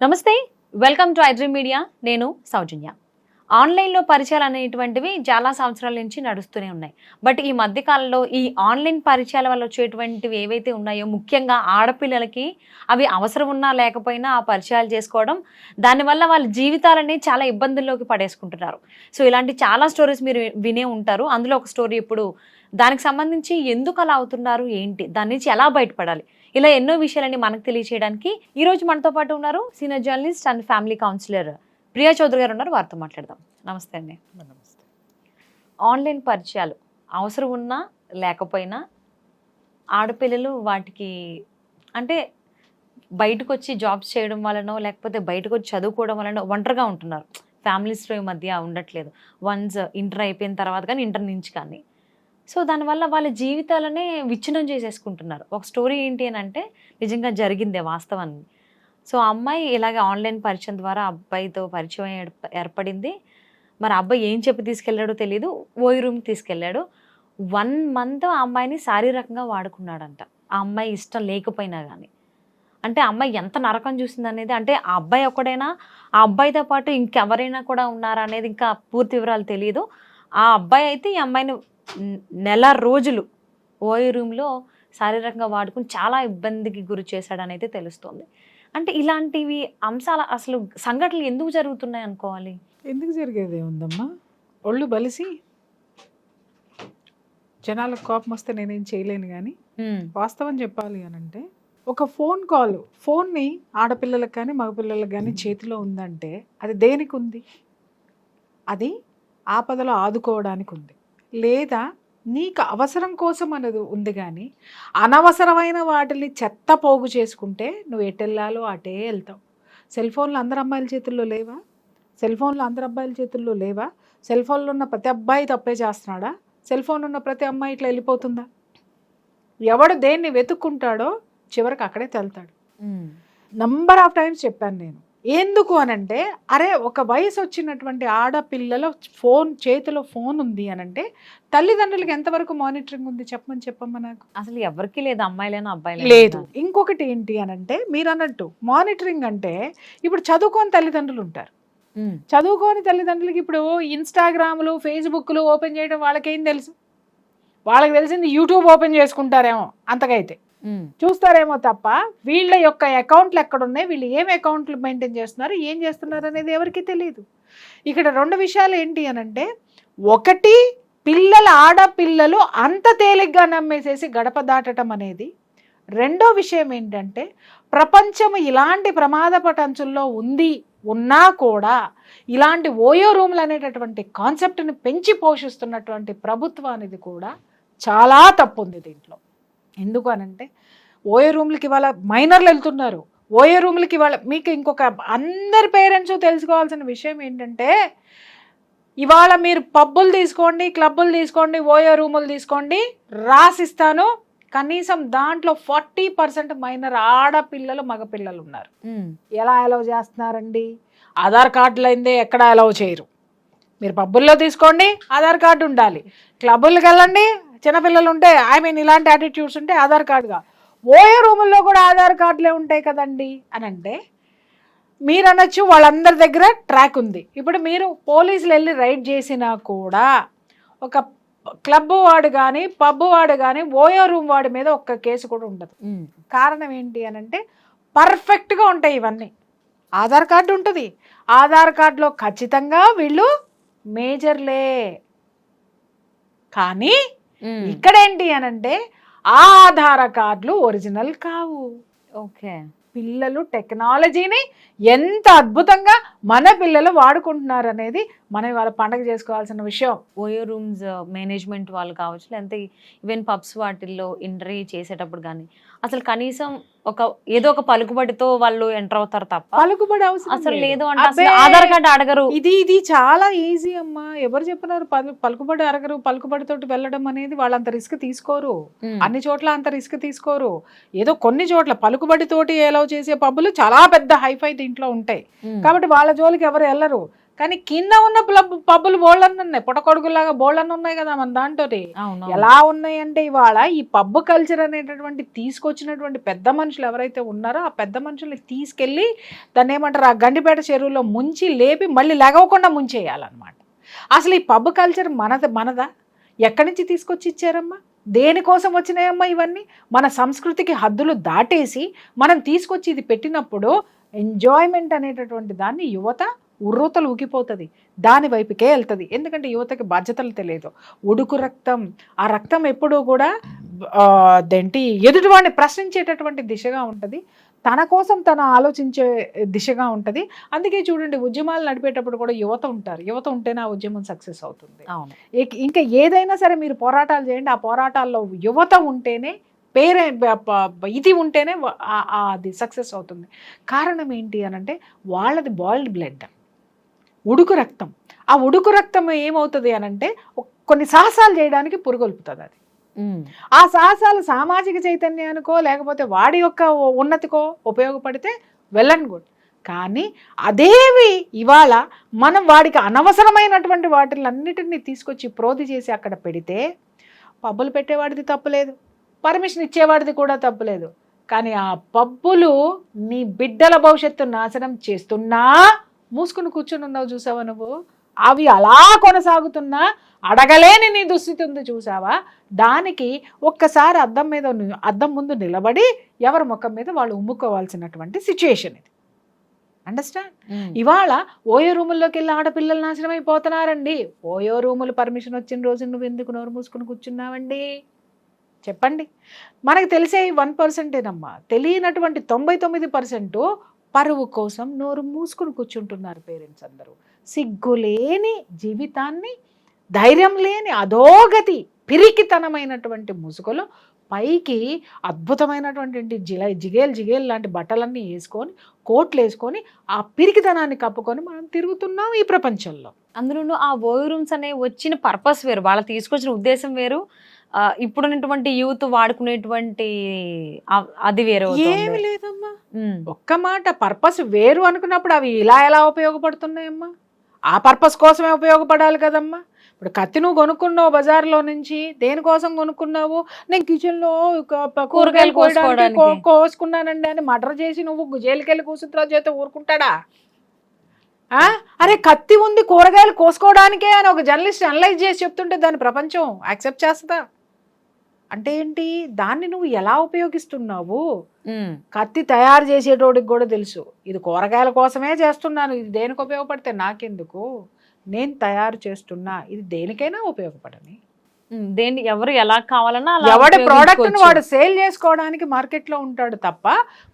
నమస్తే welcome to iDream media. నేను సౌజన్య. ఆన్లైన్లో పరిచయాలు అనేటువంటివి చాలా సంవత్సరాల నుంచి నడుస్తూనే ఉన్నాయి. బట్ ఈ మధ్యకాలంలో ఈ ఆన్లైన్ పరిచయాల వల్ల వచ్చేటువంటివి ఏవైతే ఉన్నాయో ముఖ్యంగా ఆడపిల్లలకి అవి అవసరం ఉన్నా లేకపోయినా ఆ పరిచయాలు చేసుకోవడం దానివల్ల వాళ్ళ జీవితాలని చాలా ఇబ్బందుల్లోకి పడేసుకుంటున్నారు. సో ఇలాంటి చాలా స్టోరీస్ మీరు వినే ఉంటారు. అందులో ఒక స్టోరీ ఇప్పుడు దానికి సంబంధించి ఎందుకు అలా అవుతున్నారు ఏంటి దాని నుంచి ఎలా బయటపడాలి? ఇలా ఎన్నో విషయాలని మనకు తెలియచేయడానికి ఈ రోజు మనతో పాటు ఉన్నారు senior journalist and family counsellor Priya Chowdary garu ఉన్నారు. వారితో మాట్లాడదాం. నమస్తే అండి. ఆన్లైన్ పరిచయాలు అవసరం ఉన్నా లేకపోయినా ఆడపిల్లలు వాటికి అంటే బయటకు వచ్చి జాబ్స్ చేయడం వలనో లేకపోతే బయటకు వచ్చి చదువుకోవడం వలన ఒంటరిగా ఉంటున్నారు. ఫ్యామిలీస్లో ఈ మధ్య ఉండట్లేదు. వన్స్ ఇంటర్ అయిపోయిన తర్వాత కానీ ఇంటర్ నుంచి కానీ. సో దానివల్ల వాళ్ళ జీవితాలనే విచ్ఛిన్నం చేసేసుకుంటున్నారు. ఒక స్టోరీ ఏంటి అని అంటే నిజంగా జరిగిందే వాస్తవాన్ని. సో అమ్మాయి ఇలాగే ఆన్లైన్ పరిచయం ద్వారా అబ్బాయితో పరిచయం ఏర్ప- ఏర్పడింది. మరి అబ్బాయి ఏం చెప్పి తీసుకెళ్ళాడో తెలియదు ఓయి రూమ్ తీసుకెళ్ళాడు. వన్ మంత్ ఆ అమ్మాయిని శారీరకంగా వాడుకున్నాడంట. ఆ అమ్మాయి ఇష్టం లేకపోయినా కానీ అంటే అమ్మాయి ఎంత నరకం చూసింది అనేది అంటే ఆ అబ్బాయి ఒక్కడైనా ఆ అబ్బాయితో పాటు ఇంకెవరైనా కూడా ఉన్నారా అనేది ఇంకా పూర్తి వివరాలు తెలియదు ఆ అబ్బాయి అయితే ఈ అమ్మాయిని నెల రోజులు ఓయి రూమ్లో శారీరకంగా వాడుకుని చాలా ఇబ్బందికి గురి చేశాడని అయితే తెలుస్తోంది. అంటే ఇలాంటివి అంశాలు అసలు సంఘటనలు ఎందుకు జరుగుతున్నాయి అనుకోవాలి? ఎందుకు జరిగేది ఉందమ్మా ఒళ్ళు బలిసి జనాలకు కోపం వస్తే నేనేం చేయలేను కానీ వాస్తవం చెప్పాలి అని అంటే ఒక ఫోన్ కాల్ ఫోన్ని ఆడపిల్లలకు కానీ మగపిల్లలకు కానీ చేతిలో ఉందంటే అది దేనికి ఉంది అది ఆపదలో ఆదుకోవడానికి ఉంది లేదా నీకు అవసరం కోసం అనేది ఉంది కానీ అనవసరమైన వాటిని చెత్త పోగు చేసుకుంటే నువ్వు ఎటెళ్ళాలో అటే వెళ్తావు. సెల్ ఫోన్లు అందరు అమ్మాయిల చేతుల్లో లేవా? సెల్ ఫోన్లు అందరు అబ్బాయిల చేతుల్లో లేవా? సెల్ ఫోన్లో ఉన్న ప్రతి అబ్బాయి తప్పే చేస్తున్నాడా? సెల్ ఫోన్ ఉన్న ప్రతి అమ్మాయి ఇట్లా వెళ్ళిపోతుందా? ఎవడు దేన్ని వెతుక్కుంటాడో చివరికి అక్కడే తెల్తాడు. నంబర్ ఆఫ్ టైమ్స్ చెప్పాను నేను. ఎందుకు అనంటే అరే ఒక వయసు వచ్చినటువంటి ఆడపిల్లల ఫోన్ చేతిలో ఫోన్ ఉంది అనంటే తల్లిదండ్రులకి ఎంతవరకు మానిటరింగ్ ఉంది? చెప్పమని చెప్పమ్మా నాకు. అసలు ఎవరికి లేదు అమ్మాయిలైనా అబ్బాయిలైనా. లేదు. ఇంకొకటి ఏంటి అనంటే మీరు అన్నట్టు మానిటరింగ్ అంటే ఇప్పుడు చదువుకోని తల్లిదండ్రులు ఉంటారు. చదువుకోని తల్లిదండ్రులకి ఇప్పుడు ఇన్స్టాగ్రామ్లు ఫేస్బుక్లు ఓపెన్ చేయడం వాళ్ళకేం తెలుసు? వాళ్ళకి తెలిసింది యూట్యూబ్ ఓపెన్ చేసుకుంటారేమో అంతకైతే. Hmm. చూస్తారేమో తప్ప వీళ్ళ యొక్క అకౌంట్లు ఎక్కడ ఉన్నాయి వీళ్ళు ఏం అకౌంట్లు మెయింటైన్ చేస్తున్నారు ఏం చేస్తున్నారు అనేది ఎవరికి తెలియదు ఇక్కడ రెండు విషయాలు ఏంటి అనంటే ఒకటి పిల్లల ఆడపిల్లలు అంత తేలిగ్గా నమ్మేసేసి గడప దాటడం అనేది. రెండో విషయం ఏంటంటే ప్రపంచం ఇలాంటి ప్రమాదపట అంచుల్లో ఉంది ఉన్నా కూడా ఇలాంటి ఓయో రూమ్లు అనేటటువంటి కాన్సెప్ట్ని పెంచి పోషిస్తున్నటువంటి ప్రభుత్వానికి కూడా చాలా తప్పు ఉంది దీంట్లో. ఎందుకు అనంటే ఓయో రూమ్లకి ఇవాళ మైనర్లు వెళ్తున్నారు. ఓయో రూమ్లకి ఇవాళ మీకు ఇంకొక అందరి పేరెంట్స్ తెలుసుకోవాల్సిన విషయం ఏంటంటే ఇవాళ మీరు పబ్బులు తీసుకోండి క్లబ్బులు తీసుకోండి ఓయో రూములు తీసుకోండి రాసిస్తాను. కనీసం దాంట్లో ఫార్టీ పర్సెంట్ మైనర్ ఆడపిల్లలు మగపిల్లలు ఉన్నారు. ఎలా అలౌ చేస్తున్నారండి? ఆధార్ కార్డులు అయిందే ఎక్కడ అలౌ చేయరు. మీరు పబ్బుల్లో తీసుకోండి ఆధార్ కార్డు ఉండాలి. క్లబ్బులకు వెళ్ళండి చిన్నపిల్లలు ఉంటే ఐ మీన్ ఇలాంటి యాటిట్యూడ్స్ ఉంటే ఆధార్ కార్డుగా ఓయో రూముల్లో కూడా ఆధార్ కార్డులే ఉంటాయి కదండి. అని అంటే మీరు అనొచ్చు వాళ్ళందరి దగ్గర ట్రాక్ ఉంది. ఇప్పుడు మీరు పోలీసులు వెళ్ళి రైడ్ చేసినా కూడా ఒక క్లబ్ వాడు కానీ పబ్ వాడు కానీ ఓయో రూమ్ వాడి మీద ఒక్క కేసు కూడా ఉండదు. కారణం ఏంటి అని అంటే పర్ఫెక్ట్గా ఉంటాయి ఇవన్నీ. ఆధార్ కార్డు ఉంటుంది. ఆధార్ కార్డులో ఖచ్చితంగా వీళ్ళు మేజర్లే కానీ ఉమ్, ఇక్కడ ఏంటి అని అంటే ఆ ఆధార్ కార్డులు ఒరిజినల్ కావు. ఓకే. పిల్లలు టెక్నాలజీని ఎంత అద్భుతంగా మన పిల్లలు వాడుకుంటున్నారు అనేది మనం ఇవాళ పండగ చేసుకోవాల్సిన విషయం. ఓయో రూమ్స్ మేనేజ్మెంట్ వాళ్ళు కావచ్చు లేదంటే ఈవెన్ పబ్స్ వాటిల్లో ఎంట్రీ చేసేటప్పుడు కానీ అసలు కనీసం ఒక ఏదో ఒక పలుకుబడితో వాళ్ళు ఎంటర్ అవుతారు తప్ప పలుకుబడి అవసరం అసలు లేదు. అంటే ఆధార్ కార్డు అడగరు. ఇది ఇది చాలా ఈజీ అమ్మా. ఎవరు చెప్పినారు పలు- పలుకుబడి అరగరు పలుకుబడితోటి వెళ్ళడం అనేది వాళ్ళంత రిస్క్ తీసుకోరు. అన్ని చోట్ల అంత రిస్క్ తీసుకోరు. ఏదో కొన్ని చోట్ల పలుకుబడితోటి ఏలవ్ చేసే పబ్బులు చాలా పెద్ద హైఫై దీంట్లో ఉంటాయి. కాబట్టి వాళ్ళ జోలికి ఎవరు వెళ్ళరు. కానీ కింద ఉన్న పబ్బులు బోళ్ళన్ని ఉన్నాయి. పుటకొడుకులాగా బోళ్ళన్ని ఉన్నాయి కదా మన దాంట్లో అవును ఎలా ఉన్నాయి అంటే ఇవాళ ఈ పబ్బు కల్చర్ అనేటటువంటి తీసుకొచ్చినటువంటి పెద్ద మనుషులు ఎవరైతే ఉన్నారో ఆ పెద్ద మనుషుల్ని తీసుకెళ్ళి దాన్ని ఏమంటారు? ఆ గండిపేట చెరువులో ముంచి లేపి మళ్ళీ లెగవకుండా ముంచేయాలన్నమాట. అసలు ఈ పబ్బు కల్చర్ మనద మనదా? ఎక్కడి నుంచి తీసుకొచ్చి ఇచ్చారమ్మా? దేనికోసం వచ్చినాయమ్మా ఇవన్నీ? మన సంస్కృతికి హద్దులు దాటేసి మనం తీసుకొచ్చి ఇది పెట్టినప్పుడు ఎంజాయ్మెంట్ అనేటటువంటి దాన్ని యువత ఉర్రూతలు ఊగిపోతుంది. దాని వైపుకే వెళ్తుంది. ఎందుకంటే యువతకి బాధ్యతలు తెలియదు. ఉడుకు రక్తం ఆ రక్తం ఎప్పుడూ కూడా ఆ, అదేంటి ఎదుటివాడిని ప్రశ్నించేటటువంటి దిశగా ఉంటుంది. తన కోసం తన ఆలోచించే దిశగా ఉంటుంది. అందుకే చూడండి ఉద్యమాలు నడిపేటప్పుడు కూడా యువత ఉంటారు. యువత ఉంటేనే ఆ ఉద్యమం సక్సెస్ అవుతుంది. అవును. ఇంకా ఏదైనా సరే మీరు పోరాటాలు చేయండి. ఆ పోరాటాల్లో యువత ఉంటేనే పేరే ఇది ఉంటేనే అది సక్సెస్ అవుతుంది. కారణం ఏంటి అని అంటే వాళ్ళది బాయిల్డ్ బ్లడ్. ఉడుకు రక్తం. ఆ ఉడుకు రక్తం ఏమవుతుంది అని అంటే కొన్ని సాహసాలు చేయడానికి పురుగొల్పుతుంది అది. ఆ సాహసాలు సామాజిక చైతన్యానికో లేకపోతే వాడి యొక్క ఉన్నతికో ఉపయోగపడితే వెళ్ళండి గుడ్ కానీ అదేవి ఇవాళ మనం వాడికి అనవసరమైనటువంటి వాటిలన్నిటిని తీసుకొచ్చి ప్రోధి చేసి అక్కడ పెడితే పబ్బులు పెట్టేవాడిది తప్పులేదు. పర్మిషన్ ఇచ్చేవాడిది కూడా తప్పులేదు. కానీ ఆ పబ్బులు నీ బిడ్డల భవిష్యత్తు నాశనం చేస్తున్నా మూసుకుని కూర్చుని ఉన్నావు చూసావా నువ్వు? అవి అలా కొనసాగుతున్నా అడగలేని నీ దుస్థితి ఉంది చూసావా? దానికి ఒక్కసారి అద్దం మీద అద్దం ముందు నిలబడి ఎవరి ముఖం మీద వాళ్ళు ఉమ్ముకోవాల్సినటువంటి సిచ్యుయేషన్ ఇది. అండర్స్టాండ్ ఉమ్. ఇవాళ ఓయో రూముల్లోకి వెళ్ళి ఆడపిల్లలు నాశనం అయిపోతున్నారండి ఓయో రూములు పర్మిషన్ వచ్చిన రోజు నువ్వు ఎందుకు నోరు మూసుకుని కూర్చున్నావండి? చెప్పండి. మనకు తెలిసే వన్ పర్సెంటేనమ్మా. తెలియనటువంటి తొంభై తొమ్మిది పర్సెంట్ పరువు కోసం నోరు మూసుకుని కూర్చుంటున్నారు పేరెంట్స్ అందరూ. సిగ్గులేని జీవితాన్ని ధైర్యం లేని అధోగతి పిరికితనమైనటువంటి ముసుగులో పైకి అద్భుతమైనటువంటి జిల జిగేల్ జిగేల్ లాంటి బట్టలన్నీ వేసుకొని కోట్లు వేసుకొని ఆ పిరికితనాన్ని కప్పుకొని మనం తిరుగుతున్నాం ఈ ప్రపంచంలో. అందులోనూ ఆ ఓయూ రూమ్స్ అనే వచ్చిన పర్పస్ వేరు. వాళ్ళు తీసుకొచ్చిన ఉద్దేశం వేరు. ఇప్పుడున్నటువంటి యూత్ వాడుకునేటువంటి అది వేరు. ఏమి లేదమ్మా. ఒక్క మాట పర్పస్ వేరు అనుకున్నప్పుడు అవి ఇలా ఎలా ఉపయోగపడుతున్నాయమ్మా ఆ పర్పస్ కోసమే ఉపయోగపడాలి కదమ్మా ఇప్పుడు కత్తి నువ్వు కొనుక్కున్నావు బజార్లో నుంచి దేనికోసం కొనుక్కున్నావు నేను కిచెన్లో కూరగాయలు కోసుకోవడానికి. కోసుకున్నానండి అని మర్డర్ చేసి నువ్వు జైలుకెళ్ళి కూర్చుంటున్నావు చేత ఊరుకుంటాడా ఆ? అరే కత్తి ఉంది కూరగాయలు కోసుకోవడానికే అని ఒక జర్నలిస్ట్ అనలైజ్ చేసి చెప్తుంటే దాని ప్రపంచం యాక్సెప్ట్ చేస్తుందా అంటే ఏంటి? దాన్ని నువ్వు ఎలా ఉపయోగిస్తున్నావు. కత్తి తయారు చేసేటోడికి కూడా తెలుసు. ఇది కూరగాయల కోసమే చేస్తున్నాను. ఇది దేనికి ఉపయోగపడితే నాకెందుకు? నేను తయారు చేస్తున్నా ఇది దేనికైనా ఉపయోగపడని. దేన్ని ఎవరు ఎలా కావాలన్నా అలా ఎవడి ప్రోడక్ట్ ఉపయోగించుకోవచ్చు. వాడు సేల్ చేసుకోవడానికి మార్కెట్లో ఉంటాడు తప్ప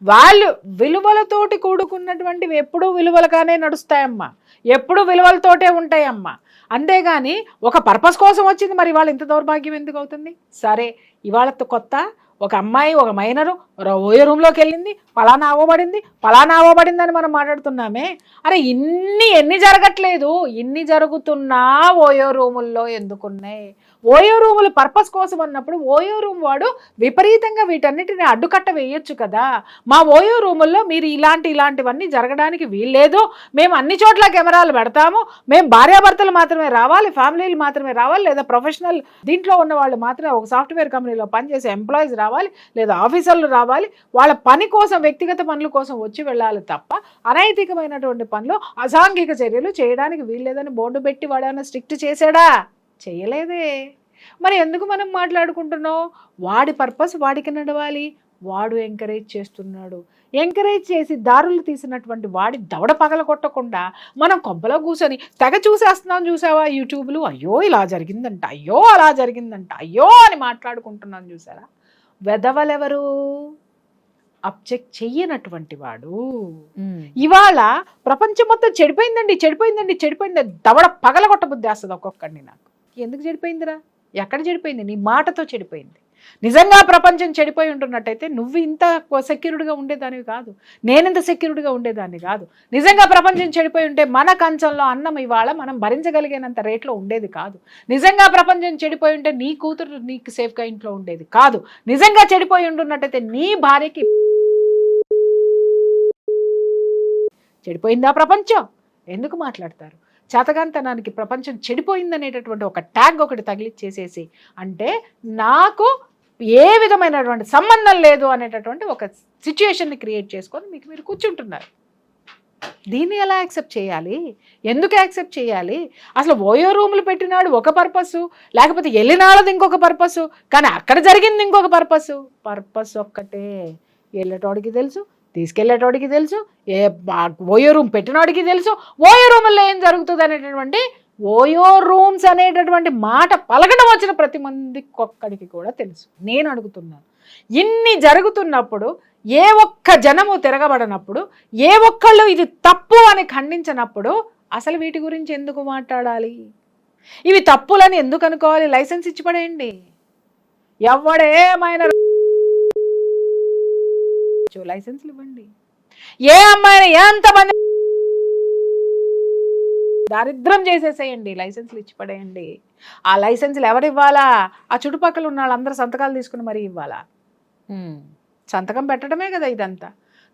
వాళ్ళు విలువలతోటి కూడుకున్నటువంటివి ఎప్పుడూ విలువలుగానే నడుస్తాయమ్మా. ఎప్పుడూ విలువలతోటే ఉంటాయమ్మా. అంతేగాని ఒక పర్పస్ కోసం వచ్చింది మరి ఇవాళ ఇంత దౌర్భాగ్యం ఎందుకు అవుతుంది? సరే ఇవాళ కొత్త ఒక అమ్మాయి ఒక మైనరు ఓయో రూమ్లోకి వెళ్ళింది పలానా అవ్వబడింది పలానా అవ్వబడింది అని మనం మాట్లాడుతున్నామే. అరే ఇన్ని ఎన్ని జరగట్లేదు. ఇన్ని జరుగుతున్నా ఓయో రూముల్లో ఎందుకున్నాయి? ఓయో రూములు పర్పస్ కోసం అన్నప్పుడు ఓయో రూమ్ వాడు విపరీతంగా వీటన్నిటిని అడ్డుకట్ట వేయొచ్చు కదా. మా ఓయో రూముల్లో మీరు ఇలాంటి ఇలాంటివన్నీ జరగడానికి వీల్లేదు. మేము అన్ని చోట్ల కెమెరాలు పెడతాము. మేము భార్యాభర్తలు మాత్రమే రావాలి ఫ్యామిలీలు మాత్రమే రావాలి లేదా ప్రొఫెషనల్ దీంట్లో ఉన్న వాళ్ళు మాత్రమే ఒక సాఫ్ట్వేర్ కంపెనీలో పనిచేసే ఎంప్లాయీస్ రావాలి లేదా ఆఫీసర్లు రావాలి. వాళ్ళ పని కోసం వ్యక్తిగత పనుల కోసం వచ్చి వెళ్ళాలి తప్ప అనైతికమైనటువంటి పనులు అసాంఘిక చర్యలు చేయడానికి వీల్లేదని బోర్డు పెట్టి వాడేమైనా స్ట్రిక్ట్ చేశాడా? చేయలేదే. మరి ఎందుకు మనం మాట్లాడుకుంటున్నాం? వాడి పర్పస్ వాడికి నడవాలి. వాడు ఎంకరేజ్ చేస్తున్నాడు. ఎంకరేజ్ చేసి దారులు తీసినటువంటి వాడి దవడ పగల కొట్టకుండా మనం కొంపలో కూర్చొని తెగ చూసేస్తున్నాం చూసావా యూట్యూబ్లు? అయ్యో ఇలా జరిగిందంట. అయ్యో అలా జరిగిందంట. అయ్యో అని మాట్లాడుకుంటున్నాం చూసారా? వెదవలెవరు అబ్జెక్ట్ చెయ్యనటువంటి వాడు. ఇవాళ ప్రపంచం మొత్తం చెడిపోయిందండి చెడిపోయిందండి చెడిపోయింది దవడ పగలగొట్ట బుద్ధి వస్తుంది ఒక్కొక్కడిని నాకు. ఎందుకు చెడిపోయిందిరా? ఎక్కడ చెడిపోయింది? నీ మాటతో చెడిపోయింది. నిజంగా ప్రపంచం చెడిపోయి ఉంటున్నట్టయితే నువ్వు ఇంత సెక్యూర్డ్గా ఉండేదానివి కాదు. నేనింత సెక్యూర్డ్గా ఉండేదాన్ని కాదు. నిజంగా ప్రపంచం చెడిపోయి ఉంటే మన కంచంలో అన్నం ఇవాళ మనం భరించగలిగినంత రేట్లో ఉండేది కాదు. నిజంగా ప్రపంచం చెడిపోయి ఉంటే నీ కూతురు నీకు సేఫ్గా ఇంట్లో ఉండేది కాదు. నిజంగా చెడిపోయి ఉంటున్నట్టయితే నీ భార్యకి చెడిపోయిందా ప్రపంచం? ఎందుకు మాట్లాడతారు? చేతగాంతనానికి ప్రపంచం చెడిపోయిందనేటటువంటి ఒక ట్యాగ్ ఒకటి తగిలిచ్చేసేసి అంటే నాకు ఏ విధమైనటువంటి సంబంధం లేదు అనేటటువంటి ఒక సిచ్యుయేషన్ని క్రియేట్ చేసుకొని మీకు మీరు కూర్చుంటున్నారు. దీన్ని ఎలా యాక్సెప్ట్ చేయాలి? ఎందుకు యాక్సెప్ట్ చేయాలి? అసలు ఓయో రూములు పెట్టినాడు ఒక పర్పస్ లేకపోతే వెళ్ళినాడది ఇంకొక పర్పస్ కానీ అక్కడ జరిగింది ఇంకొక పర్పస్. పర్పస్ ఒక్కటే. వెళ్ళేటోడికి తెలుసు తీసుకెళ్ళేటోడికి తెలుసు ఏ ఓయో రూమ్ పెట్టినోడికి తెలుసు. ఓయో రూమ్లో ఏం జరుగుతుంది అనేటటువంటి ఓయో రూమ్స్ అనేటటువంటి మాట పలకడం వచ్చిన ప్రతి మంది ఒక్కడికి కూడా తెలుసు. నేను అడుగుతున్నాను. ఇన్ని జరుగుతున్నప్పుడు ఏ ఒక్క జనము తిరగబడనప్పుడు ఏ ఒక్కళ్ళు ఇది తప్పు అని ఖండించినప్పుడు అసలు వీటి గురించి ఎందుకు మాట్లాడాలి? ఇవి తప్పులని ఎందుకు అనుకోవాలి? లైసెన్స్ ఇచ్చి పడేయండి ఎవడేమైనా లైసెన్స్లు ఇవ్వండి. ఏ అమ్మాయిని ఎంతమంది దారిద్రం చేసేసేయండి లైసెన్స్లు ఇచ్చి పడేయండి. ఆ లైసెన్సులు ఎవరివ్వాలా ఆ చుట్టుపక్కల ఉన్న వాళ్ళందరూ సంతకాలు తీసుకుని మరీ ఇవ్వాలా? సంతకం పెట్టడమే కదా ఇదంతా.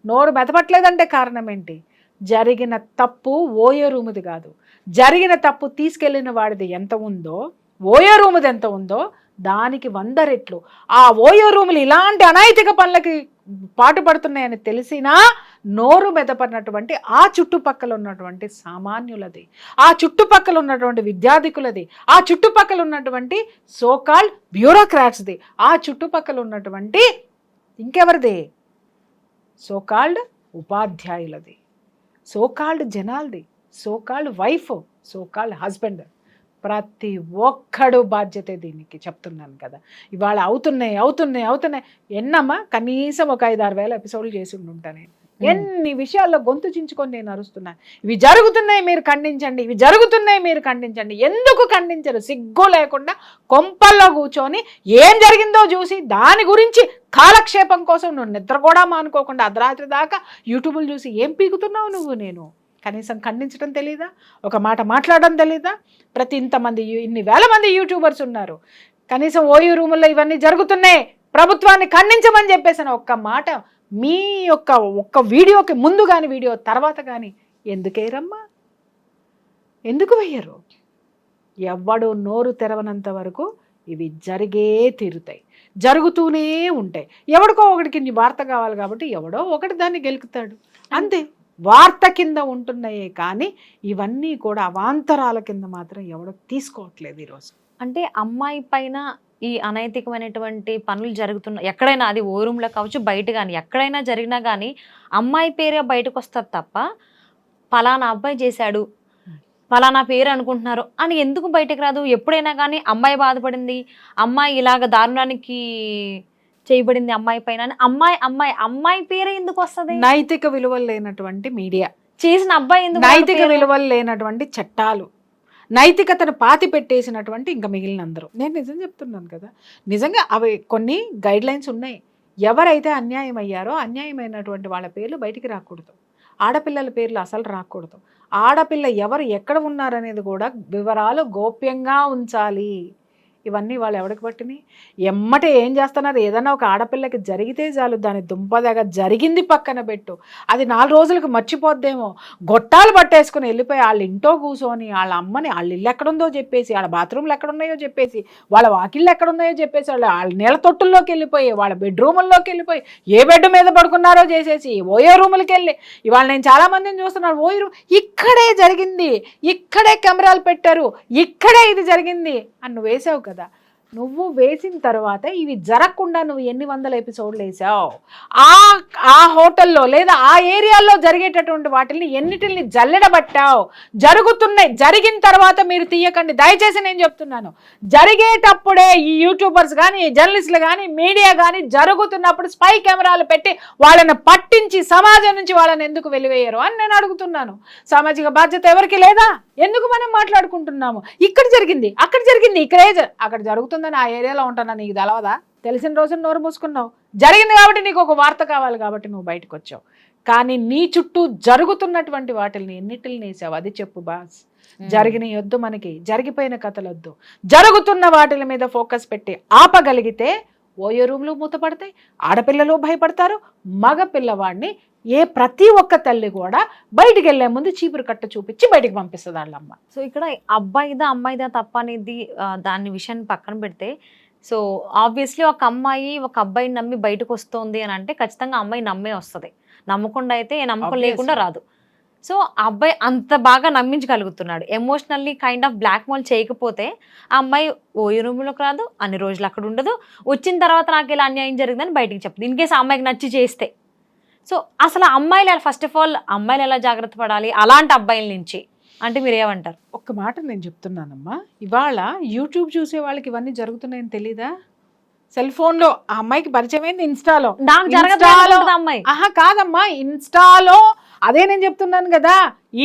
నోరు మెదపట్లేదంటే కారణం ఏంటి జరిగిన తప్పు ఓయో రూముది కాదు. జరిగిన తప్పు తీసుకెళ్ళిన వాడిది ఎంత ఉందో ఓయో రూముది ఎంత ఉందో దానికి వంద రెట్లు. ఆ ఓయో రూములు ఇలాంటి అనైతిక పనులకి పాటుపడుతున్నాయని తెలిసినా నోరు మెదపడినటువంటి ఆ చుట్టుపక్కల ఉన్నటువంటి సామాన్యులది. ఆ చుట్టుపక్కల ఉన్నటువంటి విద్యార్థికులది ఆ చుట్టుపక్కల ఉన్నటువంటి సోకాల్డ్ బ్యూరోక్రాట్స్ది ఆ చుట్టుపక్కల ఉన్నటువంటి ఇంకెవరిది? సోకాల్డ్ ఉపాధ్యాయులది. So called జనాలది. So called wife so called husband ప్రతి ఒక్కడు బాధ్యతే దీనికి చెప్తున్నాను కదా. ఇవాళ అవుతున్నాయి అవుతున్నాయి అవుతున్నాయి. ఎన్నమ్మా? కనీసం ఒక ఐదు ఆరు వేల ఎపిసోడ్లు చేసి ఉంటాను నేను ఎన్ని విషయాల్లో గొంతు చించుకొని నేను అరుస్తున్నాను ఇవి జరుగుతున్నాయి మీరు ఖండించండి ఇవి జరుగుతున్నాయి మీరు ఖండించండి. ఎందుకు ఖండించరు? సిగ్గు లేకుండా కొంపల్లో కూర్చొని ఏం జరిగిందో చూసి దాని గురించి కాలక్షేపం కోసం నువ్వు నిద్ర కూడా మానుకోకుండా అర్ధరాత్రి దాకా యూట్యూబ్లు చూసి ఏం పీకుతున్నావు నువ్వు నేను? కనీసం ఖండించడం తెలీదా? ఒక మాట మాట్లాడడం తెలీదా? ప్రతి ఇంతమంది ఇన్ని వేల మంది యూట్యూబర్స్ ఉన్నారు. కనీసం ఓయూ రూముల్లో ఇవన్నీ జరుగుతున్నాయి. ప్రభుత్వాన్ని ఖండించమని చెప్పేసిన ఒక్క మాట మీ యొక్క ఒక్క వీడియోకి ముందు కానీ వీడియో తర్వాత కానీ ఎందుకేరమ్మా ఎందుకు వెయ్యరు? ఎవ్వడు నోరు తెరవనంత వరకు ఇవి జరిగే తీరుతాయి. జరుగుతూనే ఉంటాయి. ఎవడికో ఒకటికి నీ వార్త కావాలి కాబట్టి ఎవడో ఒకటి దాన్ని గెలుకుతాడు. అంతే. వార్త కింద ఉంటున్నాయే కానీ ఇవన్నీ కూడా అవాంతరాల కింద మాత్రం ఎవడో తీసుకోవట్లేదు ఈరోజు. అంటే అమ్మాయి పైన ఈ అనైతికమైనటువంటి పనులు జరుగుతున్న ఎక్కడైనా అది ఓ రూమ్లో కావచ్చు బయట కానీ ఎక్కడైనా జరిగినా కానీ అమ్మాయి పేరే బయటకు వస్తారు తప్ప పలానా అబ్బాయి చేశాడు పలానా పేరు అనుకుంటున్నారు అని ఎందుకు బయటకు రాదు? ఎప్పుడైనా కానీ అమ్మాయి బాధపడింది అమ్మాయి ఇలాగ దారుణానికి చేయబడింది అమ్మాయి పైన అమ్మాయి అమ్మాయి అమ్మాయి పేరే ఎందుకు వస్తుంది? నైతిక విలువలు లేనటువంటి మీడియా. చేసిన అబ్బాయి ఎందుకు నైతిక విలువలు లేనటువంటి చట్టాలు. నైతికతను పాతి పెట్టేసినటువంటి ఇంకా మిగిలిన అందరూ నేను నిజం చెప్తున్నాను కదా. నిజంగా అవి కొన్ని గైడ్ లైన్స్ ఉన్నాయి. ఎవరైతే అన్యాయం అయ్యారో అన్యాయమైనటువంటి వాళ్ళ పేర్లు బయటికి రాకూడదు. ఆడపిల్లల పేర్లు అసలు రాకూడదు. ఆడపిల్ల ఎవరు ఎక్కడ ఉన్నారనేది కూడా వివరాలు గోప్యంగా ఉంచాలి. ఇవన్నీ వాళ్ళు ఎవరికి పట్టినాయి ఎమ్మటే ఏం చేస్తున్నారు? ఏదైనా ఒక ఆడపిల్లకి జరిగితే చాలు దాని దుంపదగా జరిగింది పక్కన పెట్టు. అది నాలుగు రోజులకు మర్చిపోద్దేమో. గొట్టాలు పట్టేసుకుని వెళ్ళిపోయి వాళ్ళ ఇంట్లో కూర్చొని వాళ్ళ అమ్మని వాళ్ళ ఇల్లు ఎక్కడుందో చెప్పేసి వాళ్ళ బాత్రూమ్లు ఎక్కడున్నాయో చెప్పేసి వాళ్ళ వాకిళ్ళు ఎక్కడున్నాయో చెప్పేసి వాళ్ళ వాళ్ళ నీళ్ళ తొట్టుల్లోకి వెళ్ళిపోయి వాళ్ళ బెడ్రూముల్లోకి వెళ్ళిపోయి ఏ బెడ్ మీద పడుకున్నారో చేసేసి ఓయో రూములకి వెళ్ళి. ఇవాళ నేను చాలా మందిని చూస్తున్నాను ఓయో రూమ్ ఇక్కడే జరిగింది ఇక్కడే కెమెరాలు పెట్టారు ఇక్కడే ఇది జరిగింది అని నువ్వు వేసావు కదా. da నువ్వు వేసిన తర్వాత ఇవి జరగకుండా నువ్వు ఎన్ని వందల ఎపిసోడ్లు వేసావు? ఆ ఆ హోటల్లో లేదా ఆ ఏరియాలో జరిగేటటువంటి వాటిని ఎన్నిటిని జల్లెడబట్టావు? జరుగుతున్నాయి జరిగిన తర్వాత మీరు తీయకండి. దయచేసి నేను చెప్తున్నాను. జరిగేటప్పుడే ఈ యూట్యూబర్స్ కానీ జర్నలిస్టులు కానీ మీడియా కానీ జరుగుతున్నప్పుడు స్పై కెమెరాలు పెట్టి వాళ్ళని పట్టించి సమాజం నుంచి వాళ్ళని ఎందుకు వెలివేయరు అని నేను అడుగుతున్నాను. సామాజిక బాధ్యత ఎవరికి లేదా? ఎందుకు మనం మాట్లాడుకుంటున్నాము? ఇక్కడ జరిగింది అక్కడ జరిగింది ఇక్కడే అక్కడ జరుగుతుంది జరుగుతుందని ఆ ఏరియాలో ఉంటానా నీకు తెలవదా? తెలిసిన రోజు నోరు మూసుకున్నావు. జరిగింది కాబట్టి నీకు ఒక వార్త కావాలి కాబట్టి నువ్వు బయటకు వచ్చావు. కానీ నీ చుట్టూ జరుగుతున్నటువంటి వాటిని ఎన్నిటిని వేసావు అది చెప్పు బాస్. జరిగిన వద్దు మనకి. జరిగిపోయిన కథలు వద్దు జరుగుతున్న వాటిల మీద ఫోకస్ పెట్టి ఆపగలిగితే ఓయో రూమ్లు మూతపడతాయి ఆడపిల్లలు భయపడతారు మగ పిల్లవాడిని ఏ ప్రతి ఒక్క తల్లి కూడా బయటికి వెళ్ళే ముందు చీపురు కట్ట చూపించి బయటికి పంపిస్తుంది వాళ్ళమ్మ. సో ఇక్కడ అబ్బాయిదా అమ్మాయిదా తప్ప అనేది దాని విషయాన్ని పక్కన పెడితే సో ఆబ్వియస్లీ ఒక అమ్మాయి ఒక అబ్బాయిని నమ్మి బయటకు వస్తుంది అని అంటే ఖచ్చితంగా అమ్మాయి నమ్మే వస్తుంది. నమ్మకుండా అయితే ఏ నమ్మకం. లేకుండా రాదు. సో ఆ అబ్బాయి అంత బాగా నమ్మించగలుగుతున్నాడు. Emotionally kind of blackmail చేయకపోతే ఆ అమ్మాయి ఓ రూమ్లోకి రాదు అన్ని రోజులు అక్కడ ఉండదు. వచ్చిన తర్వాత నాకు ఇలా అన్యాయం జరిగిందని బయటికి చెప్తుంది ఇన్ కేసు ఆ అమ్మాయికి నచ్చి చేస్తే. సో అసలు అమ్మాయిలు ఫస్ట్ ఆఫ్ ఆల్ అమ్మాయిలు ఎలా జాగ్రత్త పడాలి? అలాంటి అబ్బాయిల నుంచి. అంటే మీరు ఏమంటారు? ఒక్క మాట నేను చెప్తున్నానమ్మా. ఇవాళ యూట్యూబ్ చూసే వాళ్ళకి ఇవన్నీ జరుగుతున్నాయని తెలీదా? సెల్ ఫోన్లో ఆ అమ్మాయికి పరిచయం అయింది ఇన్స్టాలో నాకు జరగదు అమ్మాయి. ఆహా కాదమ్మా. ఇన్స్టాలో అదే నేను చెప్తున్నాను కదా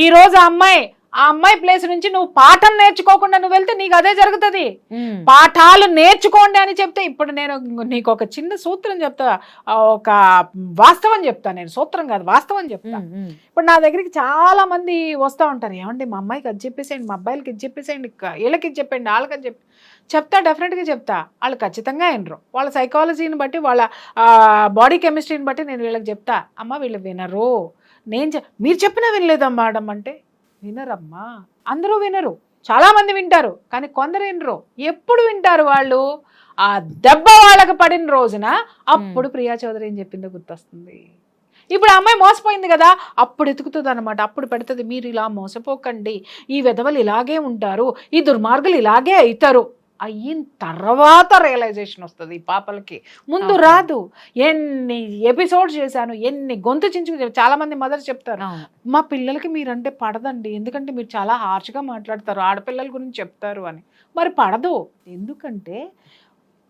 ఈ రోజు ఆ అమ్మాయి ఆ అమ్మాయి ప్లేస్ నుంచి నువ్వు పాఠం నేర్చుకోకుండా నువ్వు వెళ్తే నీకు అదే జరుగుతుంది. పాఠాలు నేర్చుకోండి అని చెప్తే ఇప్పుడు నేను నీకు ఒక చిన్న సూత్రం చెప్తా ఒక వాస్తవం చెప్తా నేను సూత్రం కాదు వాస్తవం చెప్తా. ఇప్పుడు నా దగ్గరికి చాలా మంది వస్తూ ఉంటారు ఏమండి మా అమ్మాయికి అది చెప్పేసేయండి మా అబ్బాయిలకి ఇది చెప్పేసేయండి వీళ్ళకి ఇది చెప్పండి వాళ్ళకి అది చెప్పి చెప్తా డెఫినెట్గా చెప్తా. వాళ్ళు ఖచ్చితంగా వినరు. వాళ్ళ సైకాలజీని బట్టి వాళ్ళ బాడీ కెమిస్ట్రీని బట్టి నేను వీళ్ళకి చెప్తా అమ్మ వీళ్ళు వినరు. నేను చె- మీరు చెప్పినా వినలేదమ్మా మేడం అంటే? వినరమ్మా. అందరూ వినరు. చాలా మంది వింటారు కానీ కొందరు వినరు. ఎప్పుడు వింటారు వాళ్ళు? ఆ దెబ్బ వాళ్ళకి పడిన రోజున అప్పుడు ప్రియా చౌదరి ఏం చెప్పిందో గుర్తొస్తుంది. ఇప్పుడు అమ్మాయి మోసపోయింది కదా అప్పుడు ఎతుకుతుంది అనమాట అప్పుడు పెడుతుంది మీరు ఇలా మోసపోకండి. ఈ విధవలు ఇలాగే ఉంటారు. ఈ దుర్మార్గులు ఇలాగే అవుతారు అయిన తర్వాత రియలైజేషన్ వస్తుంది ఈ పాపలకి. ముందు. రాదు. ఎన్ని ఎపిసోడ్స్ చేశాను ఎన్ని గొంతు చించుకు చాలా మంది మదర్ చెప్తారు మా పిల్లలకి మీరంటే పడదండి. ఎందుకంటే మీరు చాలా హార్ష్గా మాట్లాడతారు. ఆడపిల్లల గురించి చెప్తారు అని. మరి పడదు. ఎందుకంటే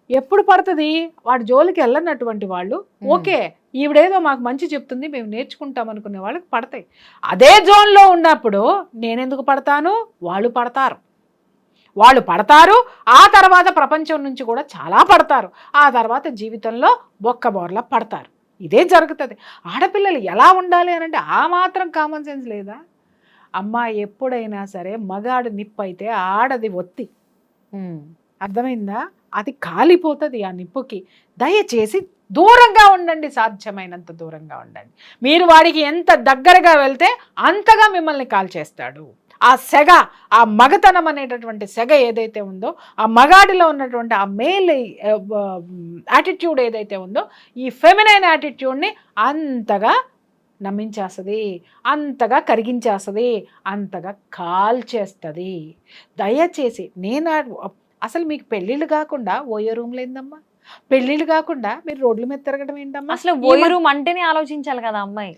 ఎప్పుడు పడుతుంది? వాడి జోలికి వెళ్ళనటువంటి వాళ్ళు. ఓకే ఈవిడేదో మాకు మంచి చెప్తుంది. మేము నేర్చుకుంటాం అనుకునే వాళ్ళకి పడతాయి. అదే జోన్లో ఉన్నప్పుడు నేనెందుకు పడతాను? వాళ్ళు పడతారు. వాళ్ళు పడతారు ఆ తర్వాత ప్రపంచం నుంచి కూడా చాలా పడతారు. ఆ తర్వాత జీవితంలో బొక్క బోర్లా పడతారు. ఇదే జరుగుతుంది. ఆడపిల్లలు ఎలా ఉండాలి అని అంటే ఆ మాత్రం కామన్ సెన్స్ లేదా? అమ్మ ఎప్పుడైనా సరే మగాడు నిప్పు అయితే ఆడది ఒత్తి. అర్థమైందా? అది కాలిపోతుంది ఆ నిప్పుకి. దయచేసి దూరంగా ఉండండి సాధ్యమైనంత దూరంగా ఉండండి. మీరు వాడికి ఎంత దగ్గరగా వెళ్తే అంతగా మిమ్మల్ని కాల్చేస్తాడు. ఆ సెగ ఆ మగతనం అనేటటువంటి సెగ ఏదైతే ఉందో ఆ మగాడిలో ఉన్నటువంటి ఆ మేల్ యాటిట్యూడ్ ఏదైతే ఉందో ఈ ఫెమినైన్ యాటిట్యూడ్ని అంతగా నమ్మించేస్తుంది అంతగా కరిగించేస్తుంది అంతగా కాల్చేస్తుంది. దయచేసి నేను అసలు మీకు పెళ్ళిళ్ళు కాకుండా ఓయో రూమ్లు ఏందమ్మా? పెళ్ళిళ్ళు కాకుండా మీరు రోడ్ల మీద తిరగడం ఏంటమ్మా? అసలు ఓయి రూమ్ అంటేనే ఆలోచించాలి కదా అమ్మాయి.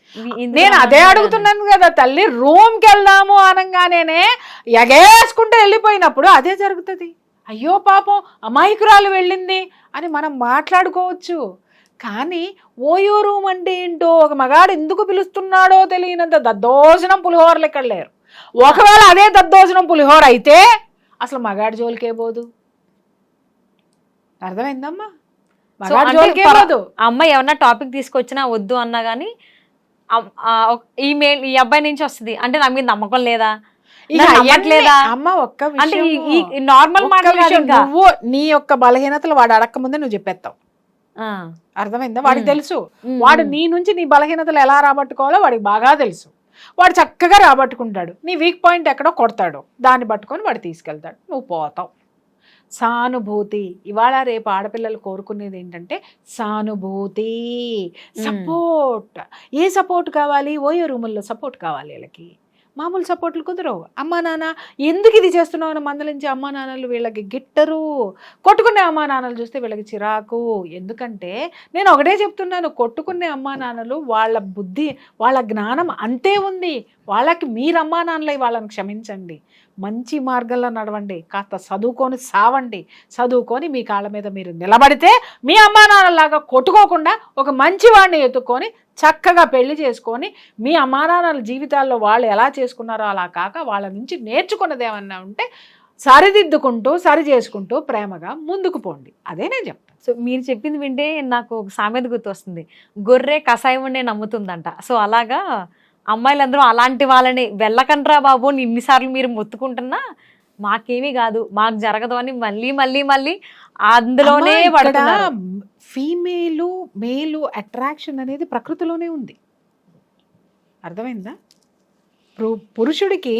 నేను అదే. అడుగుతున్నాను కదా తల్లి రూమ్కి వెళ్దాము అనగానే ఎగేసుకుంటూ వెళ్ళిపోయినప్పుడు అదే జరుగుతుంది. అయ్యో పాపం అమాయకురాలు వెళ్ళింది అని మనం మాట్లాడుకోవచ్చు. కానీ ఓయో రూమ్ అంటే ఏంటో ఒక మగాడు ఎందుకు పిలుస్తున్నాడో తెలియనంత దద్దోజనం పులిహోరలు ఇక్కడ లేరు. ఒకవేళ అదే దద్దోజనం పులిహోర అయితే అసలు మగాడి జోలికే పోదు. అర్థమైందమ్మా? అమ్మాయి ఏమన్నా టాపిక్ తీసుకొచ్చినా వద్దు అన్నా గానీ ఈ మెయిల్ ఈ అబ్బాయి నుంచి వస్తుంది. అంటే నా మీద నమ్మకం లేదా? అమ్మ ఒక్క అంటే నార్మల్ నువ్వు నీ యొక్క బలహీనతలు వాడు అడక్క ముందే నువ్వు చెప్పేస్తావు. అర్థమైందా? వాడికి. తెలుసు. వాడు. నీ నుంచి నీ బలహీనతలు ఎలా రాబట్టుకోవాలో వాడికి బాగా తెలుసు. వాడు చక్కగా రాబట్టుకుంటాడు. నీ వీక్ పాయింట్ ఎక్కడో కొడతాడు. దాన్ని పట్టుకొని వాడు తీసుకెళ్తాడు. నువ్వు పోతావు. సానుభూతి. ఇవాళ రేపు ఆడపిల్లలు కోరుకునేది ఏంటంటే సానుభూతి. సపోర్ట్. ఏ సపోర్ట్ కావాలి? ఓయో రూముల్లో సపోర్ట్ కావాలి వీళ్ళకి. మామూలు సపోర్ట్లు కుదరవు. అమ్మా నాన్న ఎందుకు ఇది చేస్తున్నావు అని మందలించి అమ్మా నాన్నలు వీళ్ళకి గిట్టరు. కొట్టుకునే అమ్మా నాన్నలు చూస్తే వీళ్ళకి చిరాకు. ఎందుకంటే నేను ఒకటే చెప్తున్నాను కొట్టుకునే అమ్మా నాన్నలు వాళ్ళ బుద్ధి వాళ్ళ జ్ఞానం అంతే ఉంది. వాళ్ళకి మీరు అమ్మా నాన్నలై వాళ్ళని క్షమించండి. మంచి మార్గంలో నడవండి. కాస్త చదువుకొని సావండి. చదువుకొని మీ కాళ్ళ మీద మీరు నిలబడితే మీ అమ్మా నాన్నలాగా కొట్టుకోకుండా ఒక మంచి వాడిని ఎత్తుకొని చక్కగా పెళ్ళి చేసుకొని మీ అమ్మా నాన్నల జీవితాల్లో వాళ్ళు ఎలా చేసుకున్నారో అలా కాక వాళ్ళ నుంచి నేర్చుకున్నది ఏమన్నా ఉంటే సరిదిద్దుకుంటూ సరి చేసుకుంటూ ప్రేమగా ముందుకు పోండి. అదే నేను చెప్తాను సో మీరు చెప్పింది వింటే నాకు ఒక సామెత గుర్తొస్తుంది. గొర్రె కషాయం ఉండే నమ్ముతుందంట. సో అలాగా అమ్మాయిలందరూ అలాంటి వాళ్ళని వెళ్ళకండ్రా బాబు అని ఇన్నిసార్లు మీరు మొత్తుకుంటున్నా. మాకేమీ కాదు మాకు జరగదు అని మళ్ళీ మళ్ళీ మళ్ళీ అందులోనే పడుతున్నారు. ఫీమేలు మేలు అట్రాక్షన్ అనేది ప్రకృతిలోనే ఉంది. అర్థమైందా? పురుషుడికి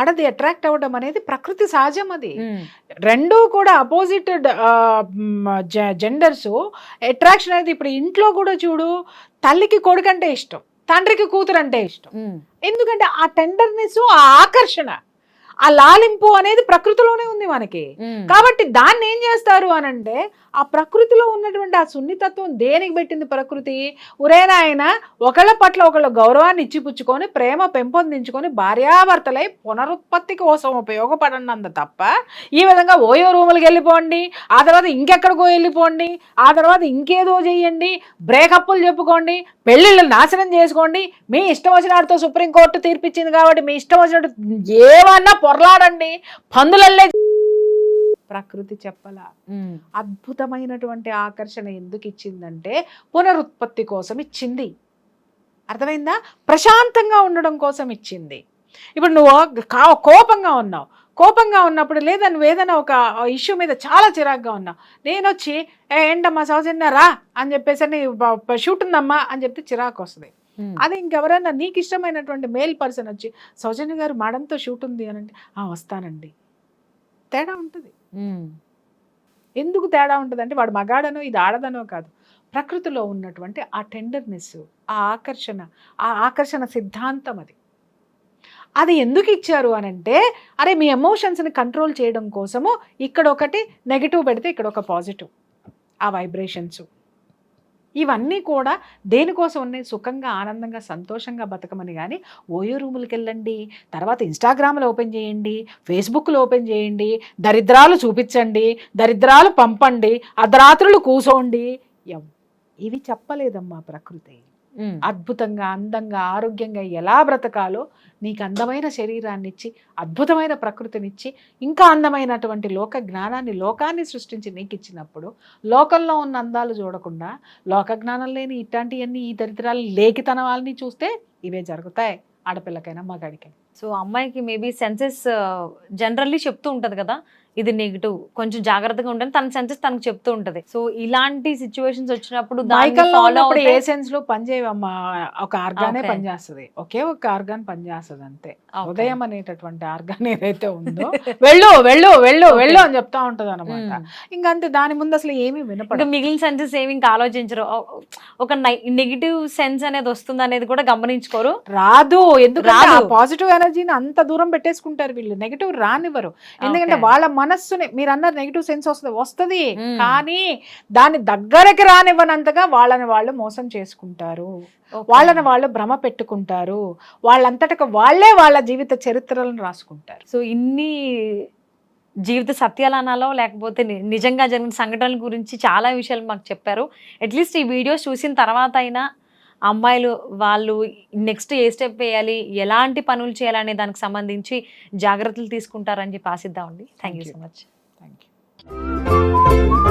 ఆడది అట్రాక్ట్ అవ్వడం అనేది ప్రకృతి సహజం అది. రెండూ కూడా అపోజిట్ జెండర్స్ అట్రాక్షన్ అనేది ఇప్పుడు ఇంట్లో కూడా చూడు తల్లికి కొడుకంటే ఇష్టం. తండ్రికి కూతురు అంటే ఇష్టం ఎందుకంటే ఆ టెండర్నెస్ ఆ ఆకర్షణ ఆ లాలింపు అనేది ప్రకృతిలోనే ఉంది మనకి. కాబట్టి దాన్ని ఏం చేస్తారు అని అంటే ఆ ప్రకృతిలో ఉన్నటువంటి ఆ సున్నితత్వం దేనికి పెట్టింది ప్రకృతి ఉరేనాయన ఒకళ్ళ పట్ల ఒకళ్ళ గౌరవాన్ని ఇచ్చిపుచ్చుకొని ప్రేమ పెంపొందించుకొని భార్యాభర్తలై పునరుత్పత్తి కోసం ఉపయోగపడండి తప్ప ఈ విధంగా ఓయో రూములకు వెళ్ళిపోండి ఆ తర్వాత ఇంకెక్కడికో వెళ్ళిపోండి ఆ తర్వాత ఇంకేదో చెయ్యండి బ్రేకప్లు చెప్పుకోండి పెళ్ళిళ్ళు నాశనం చేసుకోండి మీ ఇష్టం వచ్చినట్టుతో సుప్రీంకోర్టు తీర్పిచ్చింది కాబట్టి మీ ఇష్టం వచ్చినట్టు ఏమన్నా పొరలాడండి. పందులల్లే ప్రకృతి చెప్పలా. అద్భుతమైనటువంటి ఆకర్షణ ఎందుకు ఇచ్చిందంటే పునరుత్పత్తి కోసం ఇచ్చింది. అర్థమైందా? ప్రశాంతంగా ఉండడం కోసం ఇచ్చింది. ఇప్పుడు నువ్వు కా- కోపంగా ఉన్నావు. కోపంగా ఉన్నప్పుడు లేదా నువ్వు ఏదైనా ఒక ఇష్యూ మీద చాలా చిరాగ్గా ఉన్నావు. నేను వచ్చి "ఏ, ఏంటమ్మా సౌజన్య రా అని చెప్పేసి షూట్ ఉందమ్మా అని చెప్తే చిరాకు వస్తుంది. అదే ఇంకెవరైనా నీకు ఇష్టమైనటువంటి మేల్ పర్సన్ వచ్చి సౌజన్య గారు మేడంతో షూట్ ఉంది అని అంటే "ఆ, వస్తానండి. తేడా ఉంటుంది. ఎందుకు తేడా ఉంటుంది అంటే వాడు మగాడనో ఇది ఆడదనో కాదు. ప్రకృతిలో ఉన్నటువంటి ఆ టెండర్నెస్ ఆ ఆకర్షణ ఆ ఆకర్షణ సిద్ధాంతం అది. అది ఎందుకు ఇచ్చారు అని అంటే అరే మీ ఎమోషన్స్ని కంట్రోల్ చేయడం కోసము ఇక్కడ ఒకటి నెగిటివ్ పెడితే ఇక్కడ ఒక పాజిటివ్ ఆ వైబ్రేషన్స్ ఇవన్నీ కూడా దేనికోసం ఉన్నాయి? సుఖంగా ఆనందంగా సంతోషంగా బతకమని కానీ ఓయో రూములకి వెళ్ళండి తర్వాత ఇన్స్టాగ్రామ్లో ఓపెన్ చేయండి ఫేస్బుక్లో ఓపెన్ చేయండి దరిద్రాలు చూపించండి దరిద్రాలు పంపండి అర్ధరాత్రులు కూసోండి. ఎవ్- ఇవి చెప్పలేదమ్మా ప్రకృతి. అద్భుతంగా అందంగా ఆరోగ్యంగా ఎలా బ్రతకాలో నీకు అందమైన శరీరాన్ని ఇచ్చి అద్భుతమైన ప్రకృతినిచ్చి ఇంకా అందమైనటువంటి లోక జ్ఞానాన్ని లోకాన్ని సృష్టించి నీకు ఇచ్చినప్పుడు లోకంలో ఉన్న అందాలు చూడకుండా లోక జ్ఞానం లేని ఇట్లాంటివన్నీ ఈ దరిద్రాలు లేఖితన వాళ్ళని చూస్తే ఇవే జరుగుతాయి ఆడపిల్లకైనా మగాడికైనా. సో అమ్మాయికి మేబీ సెన్సెస్ జనరల్లీ చెప్తూ ఉంటది కదా ఇది నెగిటివ్ కొంచెం జాగ్రత్తగా ఉండాలి తన సెన్సెస్ తనకు చెప్తూ ఉంటది. సో ఇలాంటి సిచ్యువేషన్స్ వచ్చినప్పుడు ఉన్నప్పుడు ఏ సెన్స్లో పనిచేయవమ్మా ఒక ఆర్గానే. పనిచేస్తుంది ఒకే ఒక ఆర్గాన్ పనిచేస్తుంది అంతే. హృదయం అనేటటువంటి ఆర్గాన్ ఏదైతే ఉందో వెళ్ళు వెళ్ళు వెళ్ళు. వెళ్ళు అని చెప్తా ఉంటది అనమాట ఉమ్. ఇంకా అంతే. దాని ముందు అసలు ఏమీ వినపడదు. మిగిలిన సెన్సెస్ ఏమి ఇంకా ఆలోచించరు. ఒక నెగిటివ్ సెన్స్ అనేది వస్తుంది అనేది కూడా గమనించుకోరు. రాదు. రాదు. పాజిటివ్ ఎనర్జీని అంత దూరం పెట్టేసుకుంటారు వీళ్ళు. నెగిటివ్ రానివ్వరు. ఎందుకంటే. వాళ్ళ మనస్సుని మీరు అన్నారు నెగిటివ్ సెన్స్ వస్తుంది. వస్తుంది. కానీ దాని దగ్గరకి రానివ్వనంతగా వాళ్ళని వాళ్ళు మోసం చేసుకుంటారు. వాళ్ళని వాళ్ళు భ్రమ పెట్టుకుంటారు. వాళ్ళంతటకు వాళ్ళే వాళ్ళ జీవిత చరిత్రలను రాసుకుంటారు. సో ఇన్ని జీవిత సత్యాలు అనాలో లేకపోతే నిజంగా జరిగిన సంఘటనల గురించి చాలా విషయాలు మాకు చెప్పారు. అట్లీస్ట్ ఈ వీడియోస్ చూసిన తర్వాత అయినా అమ్మాయిలు వాళ్ళు నెక్స్ట్ ఏ స్టెప్ వేయాలి ఎలాంటి పనులు చేయాలనే దానికి సంబంధించి జాగ్రత్తలు తీసుకుంటారని చెప్పి ఆశిద్దామండి. Thank you so much thank you